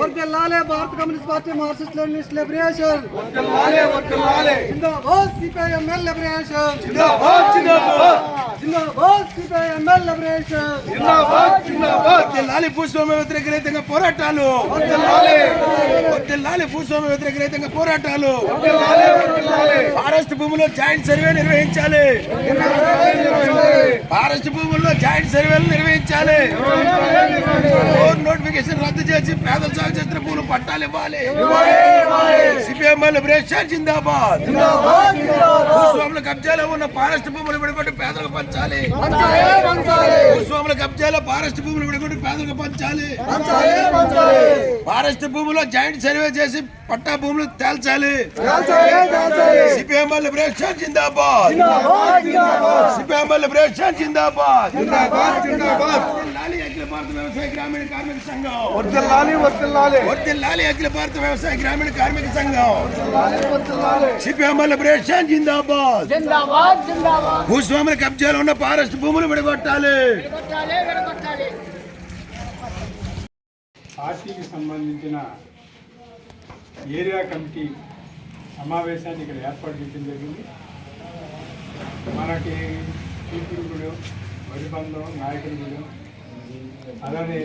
వర్ధిల్లాలే భారత communist party Marxist Leninist liberation వర్ధిల్లాలే, వర్ధిల్లాలే. జిందాబాద్ సిపిఐఎంఎల్ లిబరేషన్ జిందాబాద్, జిందాబాద్. జిందాబాద్ సిపిఐఎంఎల్ లిబరేషన్ జిందాబాద్, జిందాబాద్. వర్ధిల్లాలి భూస్వామ్య వ్యతిరేక రైతంగా పోరాటాలు. వర్ధిల్లాలి భూస్వామ్య వ్యతిరేక రైతంగా పోరాటాలు. ఫారెస్ట్ భూముల్లో జాయింట్ సర్వే నిర్వహించాలి. ఫారెస్ట్ భూముల్లో జాయింట్ సర్వేలు నిర్వహించాలి. నోటిఫికేషన్ రద్దు చేసి పేదల సాగు చేస్తున్న భూములు పట్టాలు ఇవ్వాలి సిపిఎం లిబరేషన్ జిందాబాద్. భూస్వాముల కబ్జాలో ఉన్న ఫారెస్ట్ భూములు విడగొట్టి పేదలకు పంచాలి. భూస్వాముల కబ్జాలో ఫారెస్ట్ భూములు విడగొట్టి పేదలకు పంచాలి. ఫారెస్ట్ భూములో జాయింట్ సర్వే చేసి పట్టా భూములు తేల్చాలి. సిపిఎం లిబరేషన్ జిందాబాద్. సిపిఎం లిబరేషన్ జిందాబాద్ జిందాబాద్, జిందాబాద్. వర్ధిల్లాలి అఖిల భారత వ్యవసాయ గ్రామీణ కార్మిక సంఘం. వర్ధిల్లాలి, వర్ధిల్లాలి. వర్ధిల్లాలి అఖిల భారత వ్యవసాయ గ్రామీణ కార్మిక సంఘం. వర్ధిల్లాలి, వర్ధిల్లాలి. సిపిఎం లిబరేషన్ జిందాబాద్. జిందాబాద్ జిందాబాద్. భూస్వాముల కబ్జాలో ఉన్న ఫారెస్ట్ భూములు విడగొట్టాలి. పార్టీకి సంబంధించిన ఏరియా కమిటీ సమావేశాన్ని ఇక్కడ ఏర్పాటు చేయడం జరిగింది. మనకి పీపురుగుడు వరిబంధం నాయకుడుగుడు అలానే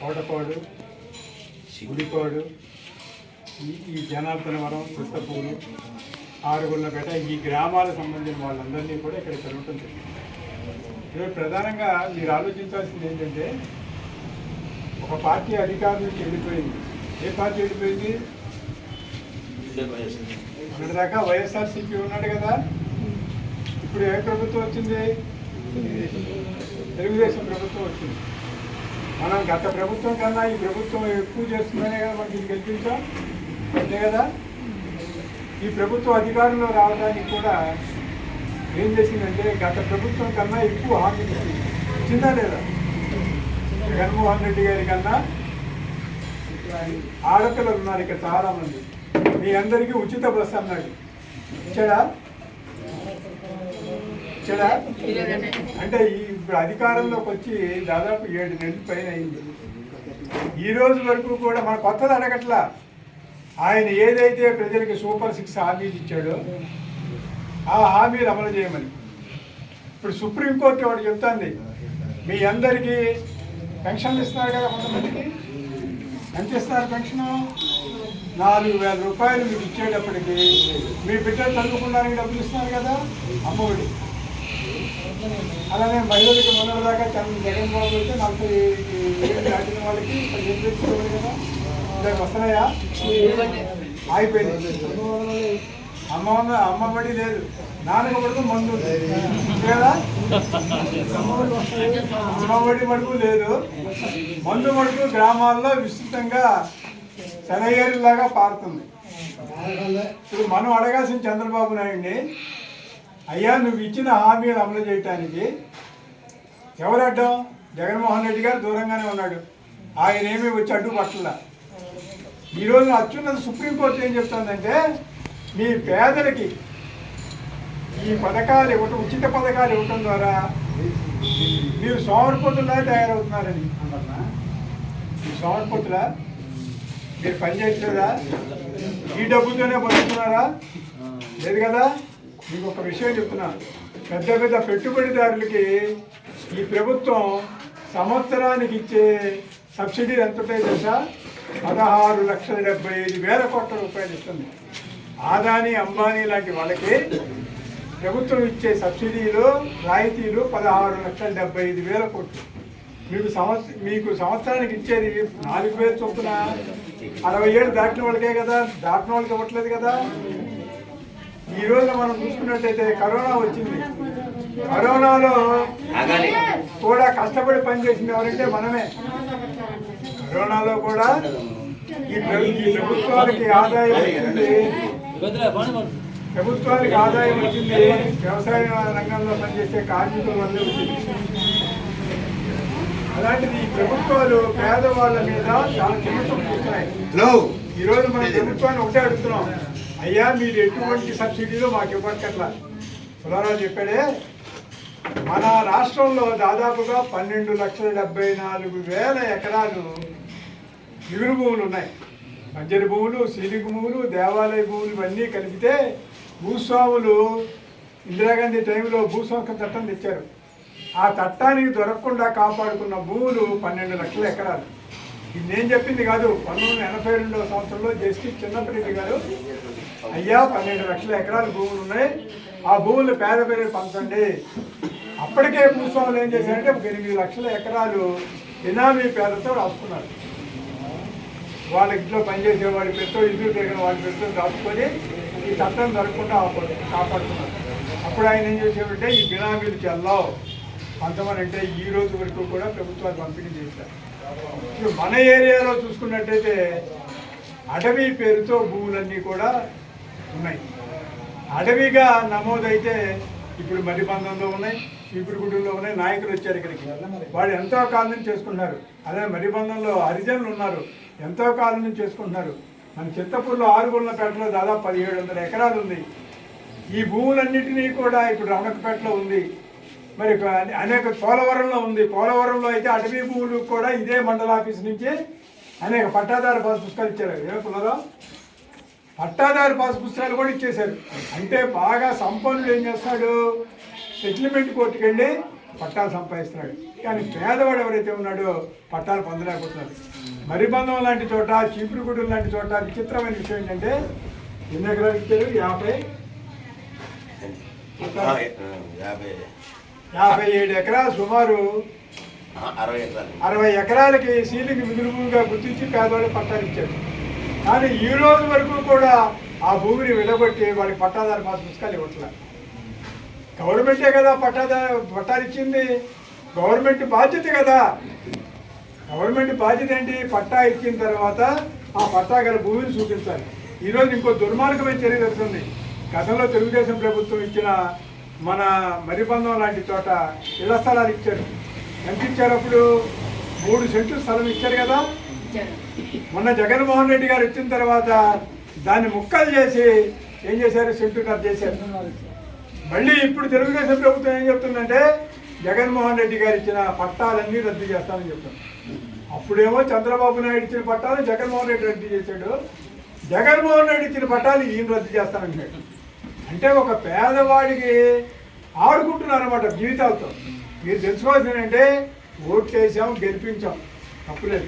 కోటపాడు గుడికోడు ఈ జనార్దనవరం కృష్ణపూరు ఆరుగుళ్ళపేట ఈ గ్రామాలకు సంబంధించిన వాళ్ళందరినీ కూడా ఇక్కడ పెరగటం జరిగింది. ఈరోజు ప్రధానంగా మీరు ఆలోచించాల్సింది ఏంటంటే ఒక పార్టీ అధికారం నుంచి వెళ్ళిపోయింది. ఏ పార్టీ వెళ్ళిపోయింది? మొన్నటి దాకా వైఎస్ఆర్సీపీ ఉన్నాడు కదా. ఇప్పుడు ఏ ప్రభుత్వం వచ్చింది? తెలుగుదేశం ప్రభుత్వం వచ్చింది. మనం గత ప్రభుత్వం కన్నా ఈ ప్రభుత్వం ఎక్కువ చేస్తుందనే కదా మనకి ఇది గెలిపించాం అంతే కదా? ఈ ప్రభుత్వం అధికారంలో రావడానికి కూడా ఏం చేసిందంటే గత ప్రభుత్వం కన్నా ఎక్కువ హామీ ఇచ్చింది. ఇచ్చిందా లేదా? జగన్మోహన్ రెడ్డి గారి కన్నా ఆడపిల్లలు ఉన్నారు ఇక్కడ చాలా మంది మీ అందరికీ ఉచిత బస్సు అన్నాడు. ఇచ్చాడా? ఇచ్చాడా? అంటే ఈ ఇప్పుడు అధికారంలోకి వచ్చి దాదాపు ఏడు నెలల పైన అయింది. ఈ రోజు వరకు కూడా మన కొత్తది అడగట్లా ఆయన ఏదైతే ప్రజలకి సూపర్ సిక్స్ హామీలు ఇచ్చాడో ఆ హామీలు అమలు చేయమని. ఇప్పుడు సుప్రీంకోర్టు వాడు చెప్తాంది మీ అందరికీ పెన్షన్లు ఇస్తున్నారు కదా కొంతమందికి? ఎంత ఇస్తారు పెన్షన్? నాలుగు వేల రూపాయలు మీకు ఇచ్చేటప్పటికి మీ బిడ్డలు చదువుకున్నారని డబ్బులు ఇస్తున్నారు కదా? అమ్మఒడి. అలానే మహిళలకి మొదల దాకా జగన్ బాబు అయితే నలభై ఏళ్ళు దాటిన వాళ్ళకి కదా. దానికి వస్తున్నాయా? ఆగిపోయింది. అమ్మ ఉన్న- అమ్మ బడి లేదు. నాన్నకు పడుకు మందు ఉంది. ఉంది కదా అమ్మ బడి మడుగు లేదు. మందు మడుగు గ్రామాల్లో విస్తృతంగా సెలయేరులాగా పారుతుంది. ఇప్పుడు మనం అడగాల్సిన చంద్రబాబు నాయుడిని అయ్యా నువ్వు ఇచ్చిన హామీలు అమలు చేయటానికి ఎవరు అడ్డం జగన్మోహన్ రెడ్డి గారు దూరంగానే ఉన్నాడు. ఆయన ఏమీ వచ్చి అడ్డు పట్టల. ఈరోజు అత్యున్నత సుప్రీంకోర్టు ఏం చెప్తుందంటే మీ పేదలకి ఈ పథకాలు ఇవ్వటం ఉచిత పథకాలు ఇవ్వటం ద్వారా మీరు సోమరిపోతులా తయారవుతున్నారని. అంటున్నా మీరు సోమరిపోతులా? మీరు పనిచేయట్లేదా ఈ డబ్బుతోనే బతుకుతున్నారా? లేదు కదా? మీకు ఒక విషయం చెప్తున్నా. పెద్ద పెద్ద పెట్టుబడిదారులకి ఈ ప్రభుత్వం సంవత్సరానికి ఇచ్చే సబ్సిడీ ఎంత ఉంటాయి తెలుసా? పదహారు లక్షల డెబ్బై ఐదు వేల కోట్ల రూపాయలు ఇస్తుంది. ఆదాని అంబానీ లాంటి వాళ్ళకి ప్రభుత్వం ఇచ్చే సబ్సిడీలు రాయితీలు పదహారు లక్షల డెబ్బై ఐదు వేల కోట్లు. మీకు సంవత్సరం మీకు సంవత్సరానికి ఇచ్చేది నాలుగు వేలు చొప్పున. అరవై ఏళ్ళు దాటిన వాళ్ళకే కదా దాటిన వాళ్ళకి ఇవ్వట్లేదు కదా. ఈ రోజు మనం చూసుకున్నట్టయితే కరోనా వచ్చింది. కరోనాలో కూడా కష్టపడి పనిచేసింది ఎవరంటే మనమే. కరోనాలో కూడా ఈ ప్ర- ఈ ప్రభుత్వానికి ఆదాయం వచ్చింది. ప్రభుత్వానికి ఆదాయం వచ్చింది. వ్యవసాయ రంగంలో పనిచేసే కార్మికుల వల్లే వచ్చింది. అలాంటిది ఈ ప్రభుత్వాలు పేదవాళ్ళ మీద చాలా చిన్న చూస్తున్నాయి. రోజు మన ప్రభుత్వాన్ని ఒకటే అడుగుతున్నాం. అయ్యా మీరు ఎటువంటి సబ్సిడీలు మాకు ఇవ్వక్కర్లా. పులారావు చెప్పాడే మన రాష్ట్రంలో దాదాపుగా పన్నెండు లక్షల డెబ్బై నాలుగు వేల ఎకరాలు మిగులు భూములు ఉన్నాయి. మంజరి భూములు సీలింగ్ భూములు దేవాలయ భూములు ఇవన్నీ కలిపితే భూస్వాములు ఇందిరాగాంధీ టైంలో భూస్వామిక చట్టం తెచ్చారు. ఆ చట్టానికి దొరకకుండా కాపాడుకున్న భూములు పన్నెండు లక్షల ఎకరాలు. నేను చెప్పింది కాదు. పంతొమ్మిది వందల ఎనభై రెండో సంవత్సరంలో జస్టిస్ చిన్నప్పటి గారు అయ్యా పన్నెండు లక్షల ఎకరాల భూములు ఉన్నాయి. ఆ భూములు పేద పేరు పంచండి. అప్పటికే భూస్వాములు ఏం చేశారంటే ఒక ఎనిమిది లక్షల ఎకరాలు ఇనామీ పేదతో రాసుకున్నారు. వాళ్ళ ఇంట్లో పనిచేసే వాడి పెద్ద ఇల్లు తిరిగిన వాడి పెద్ద దాచుకొని ఈ చట్టం జరగకుండా కాపాడుతున్నారు అప్పుడు ఆయన ఏం చేసేవంటే ఈ బినామీలు చెల్లావు. పంచమని అంటే ఈ రోజు వరకు కూడా ప్రభుత్వాలు పంపిణీ చేశారు. మన ఏరియాలో చూసుకున్నట్టయితే అటవీ పేరుతో భూములన్నీ కూడా ఉన్నాయి. అడవిగా నమోదైతే ఇప్పుడు మరిబంధంలో ఉన్నాయి చీపురుగుడిలో ఉన్నాయి నాయకులు వచ్చారు ఇక్కడికి. వాళ్ళు ఎంతో కాలం నుంచి చేసుకుంటున్నారు. అదే మరిబంధంలో హరిజనులు ఉన్నారు. ఎంతో కాలం నుంచి చేసుకుంటున్నారు. మన చిత్తపూర్లో ఆరుగుళ్ళపేటలో దాదాపు పదిహేడు వందల ఎకరాలు ఉంది. ఈ భూములన్నింటినీ కూడా ఇప్పుడు రమణకపేటలో ఉంది. మరి అనేక పోలవరంలో ఉంది. పోలవరంలో అయితే అటవీ భూములు కూడా ఇదే మండల ఆఫీస్ నుంచి అనేక పట్టాదారు పాస్ పుస్తకాలు ఇచ్చారు. ఏమనుకున్నారా పట్టాదారు పాస్ పుస్తకాలు కూడా ఇచ్చేశారు. అంటే బాగా సంపన్నులు ఏం చేస్తాడు సెటిల్మెంట్ కోర్టుకు వెళ్ళి పట్టాలు సంపాదిస్తున్నాడు. కానీ పేదవాడు ఎవరైతే ఉన్నాడో పట్టాలు పొందలేకపోతున్నాడు మరిబంధం లాంటి చోట చీపురుగుడు లాంటి చోట విచిత్రమైన విషయం ఏంటంటే ఎన్ని ఎకరాలు ఇచ్చారు? యాభై? యాభై. యాభై ఏడు ఎకరాలు సుమారు అరవై ఎకరాలు. అరవై ఎకరాలకి సీలింగ్ మిగులుగా గుర్తించి పేదవాళ్ళు పట్టాలు ఇచ్చారు. కానీ ఈ రోజు వరకు కూడా ఆ భూమిని విడగొట్టి వాళ్ళకి పట్టాదారు పాస్ పుస్తకాలు ఇవ్వట్లేదు గవర్నమెంటే కదా పట్టాదారు పట్టాలు ఇచ్చింది. గవర్నమెంట్ బాధ్యత కదా. గవర్నమెంట్ బాధ్యత ఏంటి? పట్టా ఇచ్చిన తర్వాత ఆ పట్టా గల భూమిని చూపించాలి. ఈరోజు ఇంకో దుర్మార్గమైన చర్య జరుగుతుంది. గతంలో తెలుగుదేశం ప్రభుత్వం ఇచ్చిన మన మరిబంధం లాంటి చోట ఇళ్ళ స్థలాలు ఇచ్చారు. ఎంత ఇచ్చారు అప్పుడు? మూడు సెంట్లు స్థలం ఇచ్చారు కదా? మొన్న జగన్మోహన్ రెడ్డి గారు ఇచ్చిన తర్వాత దాన్ని ముక్కలు చేసి ఏం చేశారు? సెంటున్నర చేశారు. మళ్ళీ ఇప్పుడు తెలుగుదేశం ప్రభుత్వం ఏం చెప్తుందంటే జగన్మోహన్ రెడ్డి గారు ఇచ్చిన పట్టాలన్నీ రద్దు చేస్తామని చెప్తాను అప్పుడేమో చంద్రబాబు నాయుడు ఇచ్చిన పట్టాలు జగన్మోహన్ రెడ్డి రద్దు చేశాడు. జగన్మోహన్ రెడ్డి ఇచ్చిన పట్టాలు ఈయన రద్దు చేస్తానంటాడు అంటే ఒక పేదవాడికి ఆడుకుంటున్నారు అనమాట జీవితాలతో. మీరు తెలుసుకోవాల్సింది ఏంటంటే ఓట్లు వేసాం గెలిపించాం. తప్పులేదు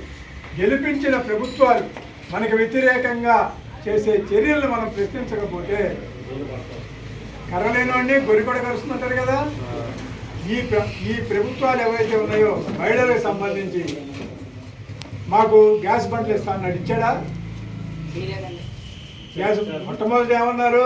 గెలిపించిన ప్రభుత్వాలు మనకు వ్యతిరేకంగా చేసే చర్యలను మనం ప్రశ్నించకపోతే కర్రలేనివాడిని గొరికొడ కలుస్తుంటారు కదా? ఈ ఈ ప్రభుత్వాలు ఏవైతే ఉన్నాయో మహిళలకు సంబంధించి మాకు గ్యాస్ బండ్లు ఇస్తా అన్నాడు ఇచ్చాడా గ్యాస్ మొట్టమొదటి ఏమన్నారు?